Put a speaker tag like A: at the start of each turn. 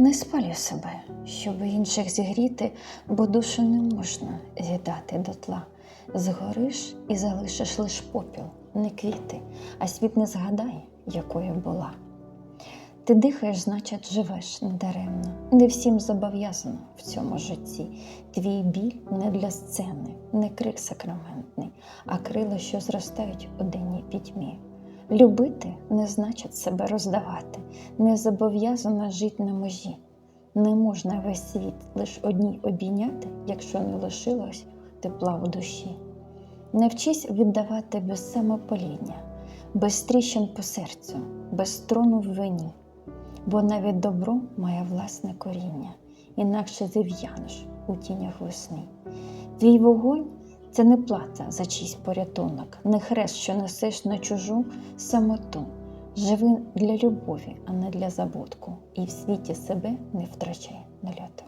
A: Не спалю себе, щоб інших зігріти, бо душу не можна з'їдати дотла. Згориш і залишиш лиш попіл, не квіти, а світ не згадає, якою була. Ти дихаєш, значить, живеш недаремно. Не всім зобов'язано в цьому житті. Твій біль не для сцени, не крик сакраментний, а крила, що зростають у денній пітьмі. Любити не значить себе роздавати, не зобов'язана жити на межі. Не можна весь світ лиш одній обійняти, якщо не лишилось тепла в душі. Не вчись віддавати без самопаління, без тріщин по серцю, без трону в вині, бо навіть добро має власне коріння, інакше зів'янеш у тінях весни. Твій вогонь це не плата за чийсь порятунок, не хрест, що несеш на чужу самоту. Живи для любові, а не для забутку, і в світі себе не втрачай на льоту.